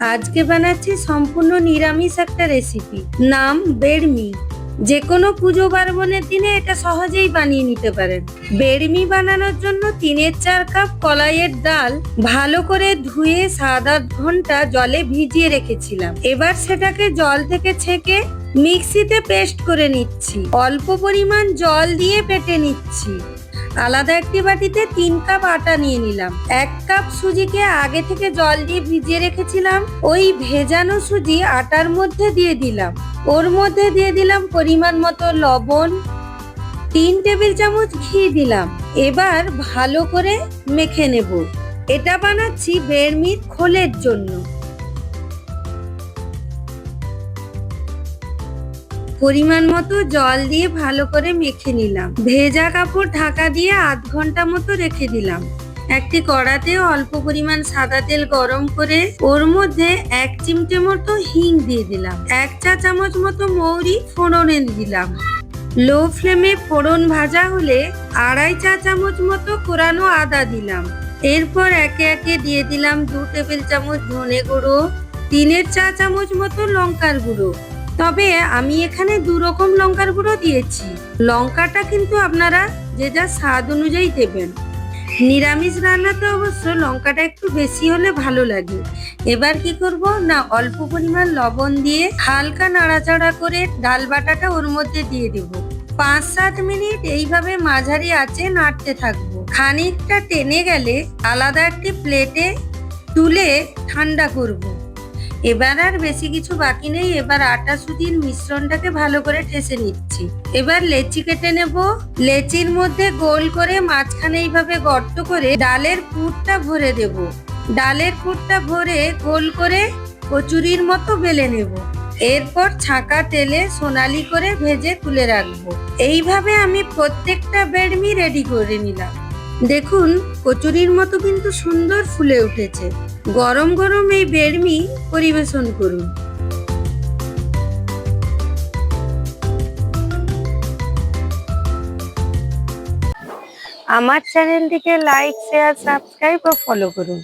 আজকে বানাচ্ছি সম্পূর্ণ নিরামিষ একটা রেসিপি নাম, বেড়মি। যে কোনো পুজো পার্বণের দিনে এটা সহজেই বানিয়ে নিতে পারেন। বেড়মি বানানোর জন্য তিনের চার কাপ কলাইয়ের ডাল ভালো করে ধুয়ে সাত আট ঘণ্টা জলে ভিজিয়ে রেখেছিলাম। এবার সেটাকে জল থেকে ছেঁকে মিক্সিতে পেস্ট করে নিচ্ছি। অল্প পরিমাণ জল দিয়ে পেটে নিচ্ছি। আলাদা একটি বাটিতে তিন কাপ আটা নিয়ে নিলাম। এক কাপ সুজিকে আগে থেকে জল দিয়ে ভিজিয়ে রেখেছিলাম। ওই ভেজানো সুজি আটার মধ্যে দিয়ে দিলাম। ওর মধ্যে দিয়ে দিলাম পরিমাণ মতো লবণ। তিন টেবিল চামচ ঘি দিলাম। এবার ভালো করে মেখে নেব। এটা বানাচ্ছি বেড়মির খোলের জন্য। পরিমাণ মতো জল দিয়ে ভালো করে মেখে নিলাম। ভেজা কাপড় ঢাকা দিয়ে আধ ঘণ্টা মতো রেখে দিলাম। একটি কড়াতে অল্প পরিমাণ সাদা তেল গরম করে ওর মধ্যে এক চিমটে মতো হিং দিয়ে দিলাম। এক চা চামচ মতো মৌরি ফোড়নে দিলাম। লো ফ্লেমে ফোড়ন ভাজা হলে আড়াই চা চামচ মতো কোরানো আদা দিলাম। এরপর একে একে দিয়ে দিলাম দু টেবিল চামচ ধনে গুঁড়ো, তিনের চা চামচ মতো লঙ্কার গুঁড়ো। তবে আমি এখানে দু রকম লঙ্কার গুঁড়ো দিয়েছি। লঙ্কাটা কিন্তু আপনারা যে যা স্বাদ অনুযায়ী দেবেন। নিরামিষ রান্নাতে অবশ্য লঙ্কাটা একটু বেশি হলে ভালো লাগে। এবার কি করব? না, অল্প পরিমাণ লবণ দিয়ে হালকা নাড়াচাড়া করে ডাল বাটাটা ওর মধ্যে দিয়ে দেব। পাঁচ সাত মিনিট এইভাবে মাঝারি আঁচে নাড়তে থাকব। খানিকটা টেনে গেলে আলাদা একটি প্লেটে তুলে ঠান্ডা করব। এবার আর বেশি কিছু বাকি নেই, এবার আটা সুজির মিশ্রণটাকে ভালো করে ঠেসে নিচ্ছি। এবার লেচি কেটে নেব। লেচির মধ্যে গোল করে মাঝখানে এইভাবে গর্ত করে ডালের পুরটা ভরে দেব। ডালের পুরটা ভরে গোল করে কচুরির মতো বেলে নেব। এরপর ছাঁকা তেলে সোনালি করে ভেজে তুলে রাখব। এইভাবে আমি প্রত্যেকটা বেডমি রেডি করে নিলাম। দেখুন, কচুরির মতো কিন্তু সুন্দর ফুলে উঠেছে। গরম গরম এই বেরমি পরিবেশন করুন। আমার চ্যানেলটিকে লাইক শেয়ার সাবস্ক্রাইব ও ফলো করুন।